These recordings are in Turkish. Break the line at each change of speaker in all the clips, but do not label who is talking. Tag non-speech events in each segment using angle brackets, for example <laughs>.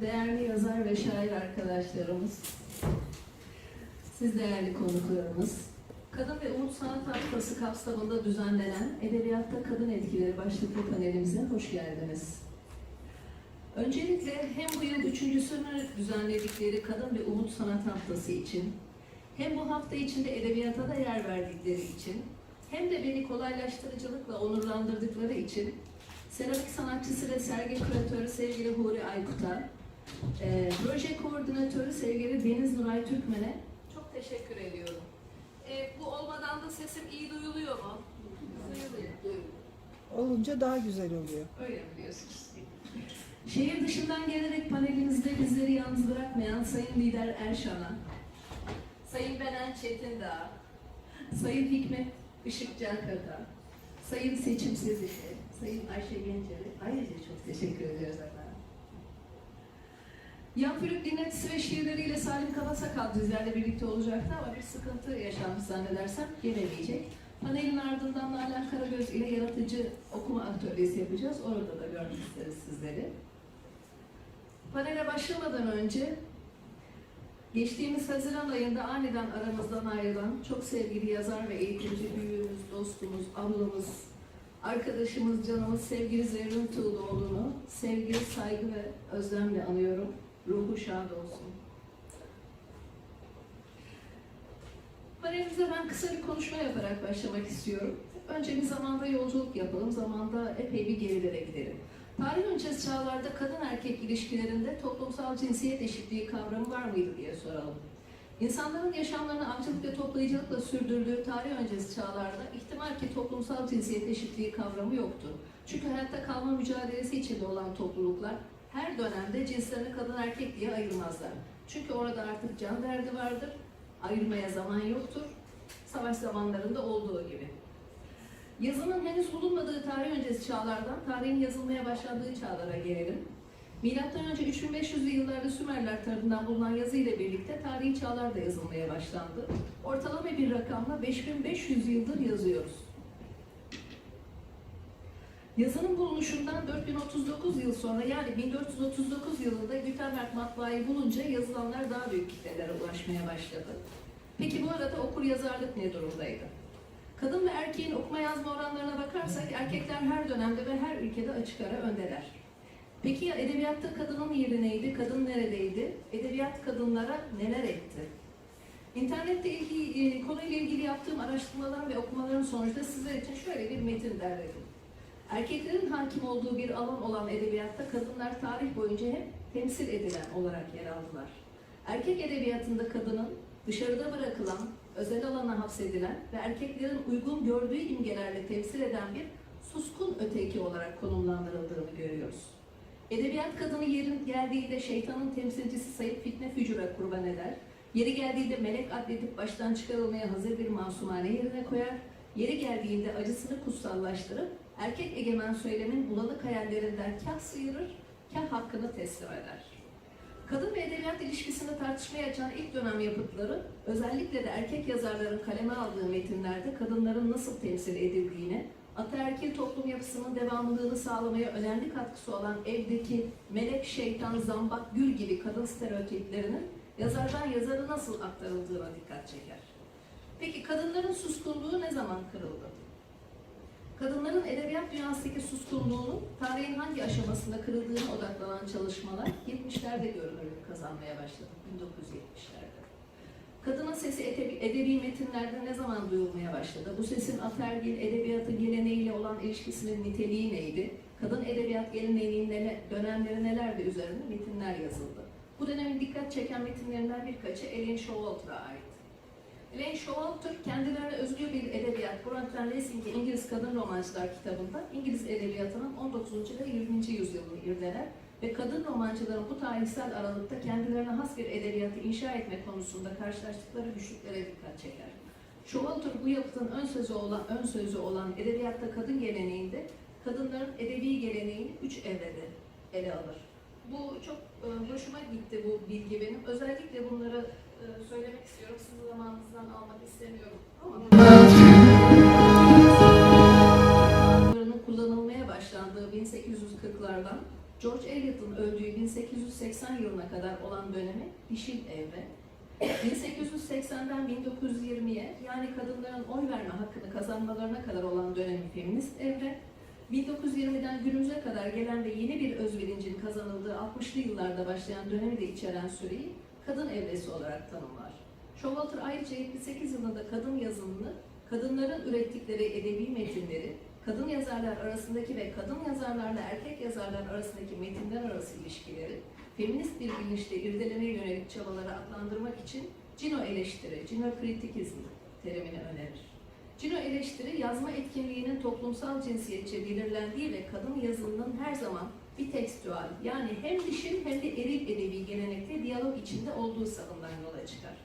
değerli yazar ve şair arkadaşlarımız, siz değerli konuklarımız, Kadın ve Umut Sanat Haftası kapsamında düzenlenen Edebiyatta Kadın Etkileri başlıklı panelimize hoş geldiniz. Öncelikle hem bu yıl üçüncüsünü düzenledikleri Kadın ve Umut Sanat Haftası için, hem bu hafta içinde edebiyata da yer verdikleri için, hem de beni kolaylaştırıcılıkla onurlandırdıkları için seramik sanatçısı ve sergi küratörü sevgili Huri Aykut'a, e, proje koordinatörü sevgili Deniz Nuray Türkmen'e çok teşekkür ediyorum. E, bu olmadan da sesim iyi duyuluyor mu? Duyuluyor.
Olunca daha güzel oluyor.
Öyle mi diyorsunuz? Şehir dışından gelerek panelimizde bizleri yalnız bırakmayan Sayın Lider Erşan'a, Sayın Beren Çetindağ, Sayın Hikmet Işık Cankaka, Sayın Seçim Seziş'e, Sayın Ayşe Gencer'e ayrıca çok teşekkür ediyoruz efendim. Yan Flüt dinletisi ve şiirleriyle Salim Kabasakal bizlerle birlikte olacaktı ama bir sıkıntı yaşanmış zannedersem gelemeyecek. Panelin ardından Nalan Karagöz ile yaratıcı okuma atölyesi yapacağız. Orada da görmek isteriz sizleri. Panele başlamadan önce geçtiğimiz Haziran ayında aniden aramızdan ayrılan çok sevgili yazar ve eğitimci büyüğümüz, dostumuz, ablamız, arkadaşımız, canımız sevgili Zerrin Tuğluoğlu'nu sevgi, saygı ve özlemle anıyorum. Ruhu şad olsun. Panelimize ben kısa bir konuşma yaparak başlamak istiyorum. Önce bir zamanda yolculuk yapalım, zamanda epey bir gerilere gidelim. Tarih öncesi çağlarda kadın erkek ilişkilerinde toplumsal cinsiyet eşitliği kavramı var mıydı diye soralım. İnsanların yaşamlarını avcılık ve toplayıcılıkla sürdürdüğü tarih öncesi çağlarda ihtimal ki toplumsal cinsiyet eşitliği kavramı yoktu. Çünkü hayatta kalma mücadelesi içinde olan topluluklar her dönemde cinslerini kadın erkek diye ayırmazlar. Çünkü orada artık can derdi vardır, ayırmaya zaman yoktur, savaş zamanlarında olduğu gibi. Yazının henüz bulunmadığı tarih öncesi çağlardan tarihin yazılmaya başlandığı çağlara gelelim. Milattan önce 3500'lü yıllarda Sümerler tarafından bulunan yazı ile birlikte tarihi çağlar da yazılmaya başlandı. Ortalama bir rakamla 5500 yıldır yazıyoruz. Yazının bulunuşundan 4039 yıl sonra yani 1439 yılında Gutenberg matbaayı bulunca yazılanlar daha büyük kitlelere ulaşmaya başladı. Peki bu arada okur yazarlık ne durumdaydı? Kadın ve erkeğin okuma yazma oranlarına bakarsak erkekler her dönemde ve her ülkede açık ara öndeler. Peki ya edebiyatta kadının yeri neydi? Kadın neredeydi? Edebiyat kadınlara neler etti? İnternette ilgili, e, konuyla ilgili yaptığım araştırmalar ve okumaların sonucunda sizler için şöyle bir metin derledim. Erkeklerin hakim olduğu bir alan olan edebiyatta kadınlar tarih boyunca hep temsil edilen olarak yer aldılar. Erkek edebiyatında kadının dışarıda bırakılan, özel alana hapsedilen ve erkeklerin uygun gördüğü imgelerle temsil eden bir suskun öteki olarak konumlandırıldığını görüyoruz. Edebiyat kadını yerin geldiğinde şeytanın temsilcisi sayıp fitne fücura kurban eder, yeri geldiğinde melek adledip baştan çıkarılmaya hazır bir masumane yerine koyar, yeri geldiğinde acısını kutsallaştırıp erkek egemen söylemin bulanık hayallerinden kah sıyırır, kah hakkını teslim eder. Kadın ve edebiyat ilişkisini tartışmaya açan ilk dönem yapıtları, özellikle de erkek yazarların kaleme aldığı metinlerde kadınların nasıl temsil edildiğini, ataerkil toplum yapısının devamlılığını sağlamaya önemli katkısı olan evdeki melek, şeytan, zambak, gül gibi kadın stereotiplerinin yazardan yazarı nasıl aktarıldığına dikkat çeker. Peki kadınların suskunluğu ne zaman kırıldı? Kadınların edebiyat dünyasındaki suskunluğunun tarihin hangi aşamasında kırıldığına odaklanan çalışmalar 70'lerde görünürlük kazanmaya başladı, 1970'lerde. Kadının sesi edebi, edebi metinlerde ne zaman duyulmaya başladı? Bu sesin atergil edebiyatı geleneğiyle olan ilişkisinin niteliği neydi? Kadın edebiyat geleneğinin dönemleri nelerdi üzerine metinler yazıldı. Bu dönemin dikkat çeken metinlerinden birkaçı Ellen Showalter'a ait. Elaine Showalter kendilerine özgü bir edebiyat, Brandon Lessing'in İngiliz Kadın Romancılar kitabında İngiliz edebiyatının 19. ve 20. yüzyılını irdeler ve kadın romancıların bu tarihsel aralıkta kendilerine has bir edebiyatı inşa etme konusunda karşılaştıkları güçlüklere dikkat çeker. Showalter bu yapıtın ön sözü olan ön sözü olan edebiyatta kadın geleneğinde kadınların edebi geleneğini üç evrede ele alır. Bu çok e, hoşuma gitti bu bilgi benim. Özellikle bunları söylemek istiyorum. Sizin zamanınızdan almak istemiyorum ama kullanılmaya başlandığı 1840'lardan George Eliot'un öldüğü 1880 yılına kadar olan dönemi dişil evre. 1880'den 1920'ye yani kadınların oy verme hakkını kazanmalarına kadar olan dönemi feminist evre. 1920'den günümüze kadar gelen ve yeni bir özbirincin kazanıldığı 60'lı yıllarda başlayan dönemi de içeren süreyi kadın evresi olarak tanımlar. Showalter ayrıca 78 yılında kadın yazımını, kadınların ürettikleri edebi metinleri, kadın yazarlar arasındaki ve kadın yazarlarla erkek yazarlar arasındaki metinler arası ilişkileri, feminist bir bilinçle irdelemeye yönelik çabaları adlandırmak için Cino eleştiri, Cino kritikizm terimini önerir. Cino eleştiri, yazma etkinliğinin toplumsal cinsiyetçe belirlendiği ve kadın yazımının her zaman bir tekstüel, yani hem dişil hem de eril edebi gelenekte diyalog içinde olduğu savundan yola çıkar.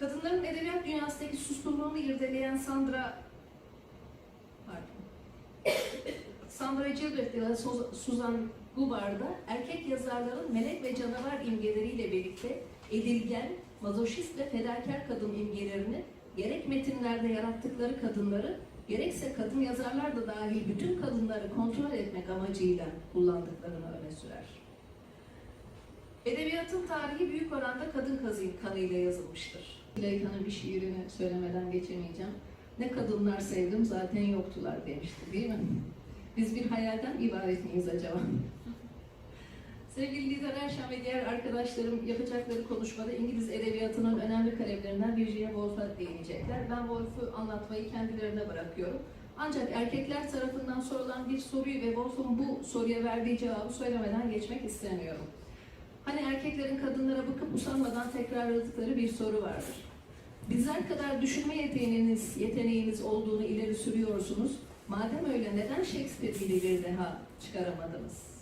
Kadınların edebiyat dünyasındaki suskunluğunu irdeleyen Sandra pardon, Sandra Gilbert ile Su- Susan Gubar'da erkek yazarların melek ve canavar imgeleriyle birlikte edilgen, mazoşist ve fedakar kadın imgelerini gerek metinlerde yarattıkları kadınları gerekse kadın yazarlar da dahil bütün kadınları kontrol etmek amacıyla kullandıklarını öne sürer. Edebiyatın tarihi büyük oranda kadın kanıyla yazılmıştır. Leyka'nın bir şiirini söylemeden geçemeyeceğim. Ne kadınlar sevdim zaten yoktular demişti değil mi? Biz bir hayalden ibaret miyiz acaba? Sevgili Lider Erşan ve diğer arkadaşlarım yapacakları konuşmada İngiliz edebiyatının önemli kalemlerinden Virginia Woolf'a değinecekler. Ben Woolf'u anlatmayı kendilerine bırakıyorum. Ancak erkekler tarafından sorulan bir soruyu ve Woolf'un bu soruya verdiği cevabı söylemeden geçmek istemiyorum. Hani erkeklerin kadınlara bakıp usanmadan tekrarladıkları bir soru vardır. Bizler kadar düşünme yeteneğiniz, yeteneğiniz olduğunu ileri sürüyorsunuz. Madem öyle neden Shakespeare gibi bir deha çıkaramadınız?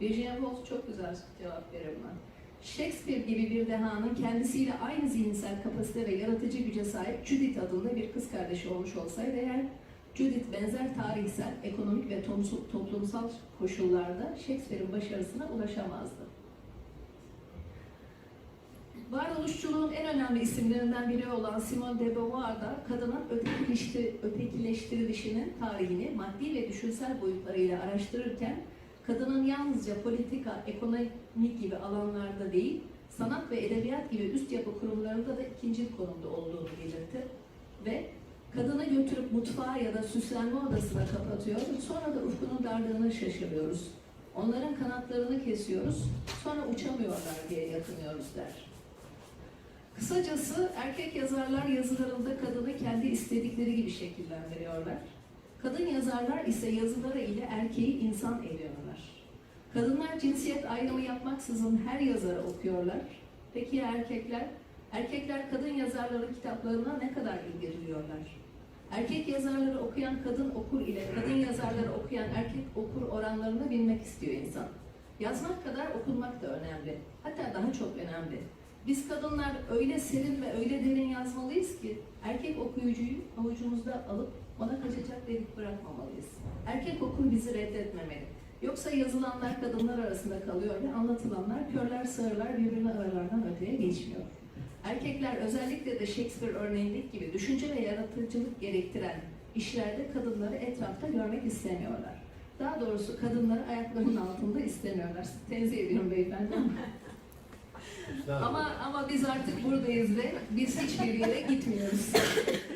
Virginia Woolf çok güzel cevap verir buna. Shakespeare gibi bir dehanın kendisiyle aynı zihinsel kapasite ve yaratıcı güce sahip Judith adında bir kız kardeşi olmuş olsaydı eğer Judith benzer tarihsel, ekonomik ve toplumsal koşullarda Shakespeare'in başarısına ulaşamazdı. Varoluşçuluğun en önemli isimlerinden biri olan Simone de Beauvoir da kadının ötekileştir- ötekileştirilişinin tarihini maddi ve düşünsel boyutlarıyla araştırırken kadının yalnızca politika, ekonomi gibi alanlarda değil, sanat ve edebiyat gibi üst yapı kurumlarında da ikinci konumda olduğunu belirtir ve kadını götürüp mutfağa ya da süslenme odasına kapatıyor, sonra da ufkunun darlığına şaşırıyoruz. Onların kanatlarını kesiyoruz, sonra uçamıyorlar diye yakınıyoruz der. Kısacası erkek yazarlar yazılarında kadını kendi istedikleri gibi şekillendiriyorlar. Kadın yazarlar ise yazıları ile erkeği insan ediyorlar. Kadınlar cinsiyet ayrımı yapmaksızın her yazarı okuyorlar. Peki ya erkekler? Erkekler kadın yazarların kitaplarına ne kadar ilgi duyuyorlar? Erkek yazarları okuyan kadın okur ile kadın yazarları okuyan erkek okur oranlarını bilmek istiyor insan. Yazmak kadar okunmak da önemli. Hatta daha çok önemli. Biz kadınlar öyle serin ve öyle derin yazmalıyız ki erkek okuyucuyu avucumuzda alıp ona dedik bırakmamalıyız. Erkek okur bizi reddetmemeli. Yoksa yazılanlar kadınlar arasında kalıyor ve anlatılanlar körler sığırlar birbirine aralardan öteye geçmiyor. Erkekler özellikle de Shakespeare örneğindeki gibi düşünce ve yaratıcılık gerektiren işlerde kadınları etrafta görmek istemiyorlar. Daha doğrusu kadınları ayaklarının altında istemiyorlar. Tenzih ediyorum beyefendi ama ama ama biz artık buradayız ve biz hiçbir yere gitmiyoruz. <laughs>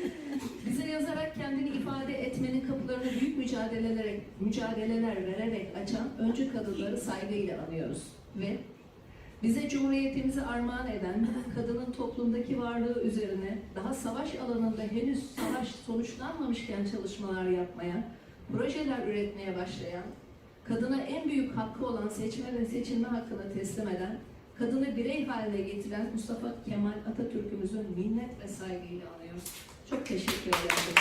Yazarak kendini ifade etmenin kapılarını büyük mücadeleler, mücadeleler vererek açan öncü kadınları saygıyla anıyoruz. Ve bize Cumhuriyetimizi armağan eden kadının toplumdaki varlığı üzerine daha savaş alanında henüz savaş sonuçlanmamışken çalışmalar yapmaya, projeler üretmeye başlayan, kadına en büyük hakkı olan seçme ve seçilme hakkını teslim eden, kadını birey haline getiren Mustafa Kemal Atatürk'ümüzün minnet ve saygıyla anıyoruz. Çok teşekkür ederim.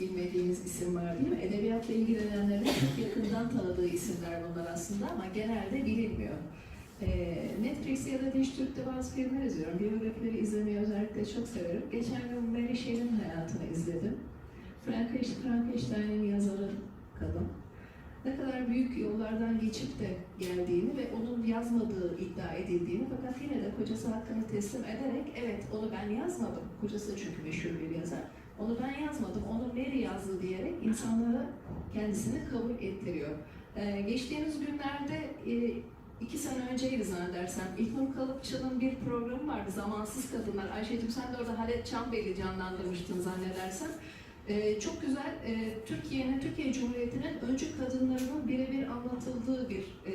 Bilmediğimiz isim var değil mi? Edebiyatla ilgilenenlerin yakından tanıdığı isimler bunlar aslında ama genelde bilinmiyor. Ee, Netflix ya da Diş Türk'te bazı filmler izliyorum. Biyografileri izlemeyi özellikle çok severim. Geçen gün Mary Shelley'nin hayatını izledim. Frankenstein- Frankenstein'in yazarı kadın ne kadar büyük yollardan geçip de geldiğini ve onun yazmadığı iddia edildiğini fakat yine de kocası hakkını teslim ederek evet onu ben yazmadım. Kocası çünkü meşhur bir yazar. Onu ben yazmadım, onu Mary yazdı diyerek insanlara kendisini kabul ettiriyor. Ee, geçtiğimiz günlerde e, iki sene önceydi zannedersem İlknur Kalıpçı'nın bir programı vardı Zamansız Kadınlar. Ayşe'cim sen de orada Halet Çambeyli canlandırmıştın zannedersem. Ee, çok güzel e, Türkiye'nin, Türkiye Cumhuriyeti'nin öncü kadınlarının birebir anlatıldığı bir e,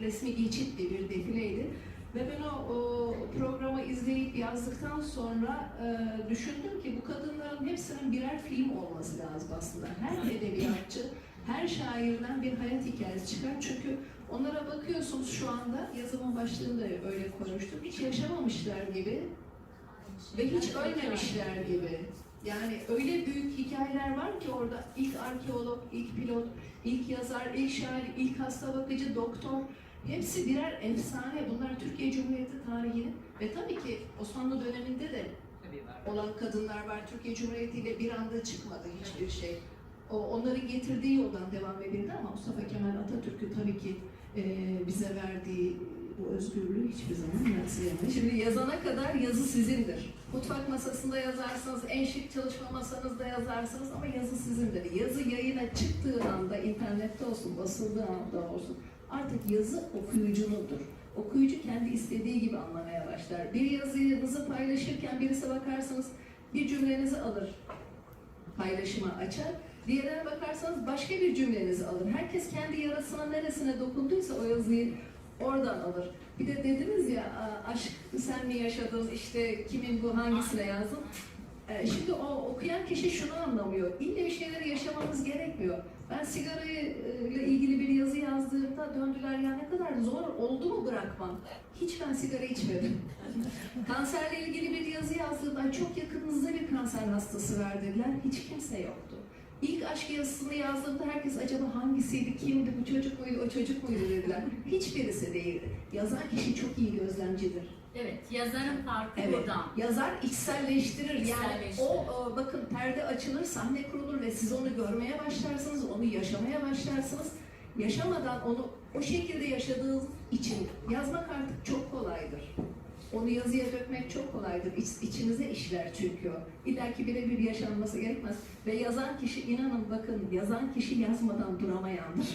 resmi geçitli bir defileydi. Ve ben o, o programı izleyip yazdıktan sonra e, düşündüm ki bu kadınların hepsinin birer film olması lazım aslında. Her edebiyatçı, her şairden bir hayat hikayesi çıkar. Çünkü onlara bakıyorsunuz şu anda, yazımın başlığında öyle koymuştum, hiç yaşamamışlar gibi ve hiç ölmemişler gibi. Yani öyle büyük hikayeler var ki orada ilk arkeolog, ilk pilot, ilk yazar, ilk şair, ilk hasta bakıcı, doktor hepsi birer efsane. Bunlar Türkiye Cumhuriyeti tarihinin ve tabii ki Osmanlı döneminde de olan kadınlar var. Türkiye Cumhuriyeti ile bir anda çıkmadı hiçbir şey. O, onların getirdiği yoldan devam edildi ama Mustafa Kemal Atatürk'ün tabii ki e, bize verdiği bu özgürlüğü hiçbir zaman yatsıyamayız. Şimdi yazana kadar yazı sizindir. Mutfak masasında yazarsınız, en şık çalışma masanızda yazarsınız ama yazı sizindir. Yazı yayına çıktığı anda, internette olsun, basıldığı anda olsun artık yazı okuyucunundur. Okuyucu kendi istediği gibi anlamaya başlar. Bir yazınızı paylaşırken birisi bakarsanız bir cümlenizi alır, paylaşıma açar. Diğerine bakarsanız başka bir cümlenizi alır. Herkes kendi yarasına neresine dokunduysa o yazıyı oradan alır. Bir de dediniz ya "Aa, aşk sen mi yaşadın işte kimin bu hangisine yazdın. Ee, Şimdi o okuyan kişi şunu anlamıyor. İlle bir şeyleri yaşamanız gerekmiyor. Ben sigarayı e, ilgili bir yazı yazdığımda döndüler ya ne kadar zor oldu mu bırakmam? Hiç ben sigara içmedim. <laughs> Kanserle ilgili bir yazı yazdığımda çok yakınınızda bir kanser hastası var dediler. Hiç kimse yoktu. İlk aşk yazısını yazdığımda herkes acaba hangisiydi, kimdi, bu çocuk muydu, o çocuk muydu dediler. Hiçbirisi değildi. Yazan kişi çok iyi gözlemcidir.
Evet, yazarın farkı
Evet.
buradan.
Yazar içselleştirir. Yani
İçselleştirir.
o e, bakın perde açılır, sahne kurulur ve siz onu görmeye başlarsınız, onu yaşamaya başlarsınız. Yaşamadan onu o şekilde yaşadığınız için yazmak artık çok kolaydır. Onu yazıya dökmek çok kolaydır. İç, içinize işler çünkü o. İlla ki birebir yaşanması gerekmez. Ve yazan kişi inanın bakın yazan kişi yazmadan duramayandır.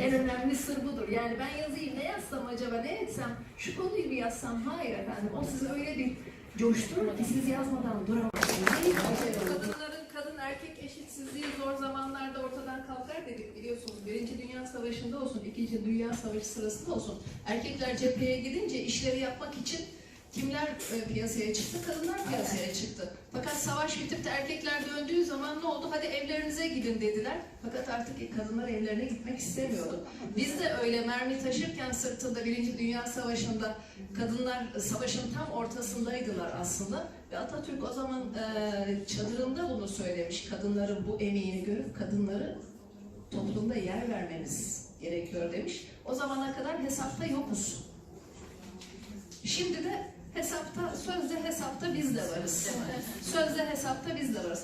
En
Evet.
önemli sır budur. Yani ben yazayım ne yazsam acaba ne etsem şu konuyu bir yazsam hayır efendim o sizi öyle bir coşturur ki siz yazmadan duramazsınız. Kadınların kadın erkek eşitsizliği zor zamanlarda ortadan kalkar dedik biliyorsunuz. Birinci Dünya Savaşı'nda olsun, İkinci Dünya Savaşı sırasında olsun. Erkekler cepheye gidince işleri yapmak için kimler e, piyasaya çıktı? Kadınlar piyasaya çıktı. Fakat savaş bitip de erkekler döndüğü zaman ne oldu? Hadi evlerinize gidin dediler. Fakat artık kadınlar evlerine gitmek istemiyordu. Biz de öyle mermi taşırken sırtında Birinci Dünya Savaşı'nda kadınlar savaşın tam ortasındaydılar aslında. Ve Atatürk o zaman e, çadırında bunu söylemiş. Kadınların bu emeğini görüp kadınları toplumda yer vermemiz gerekiyor demiş. O zamana kadar hesapta yokuz. Şimdi de hesapta, sözde hesapta biz de varız. Sözde hesapta biz de varız.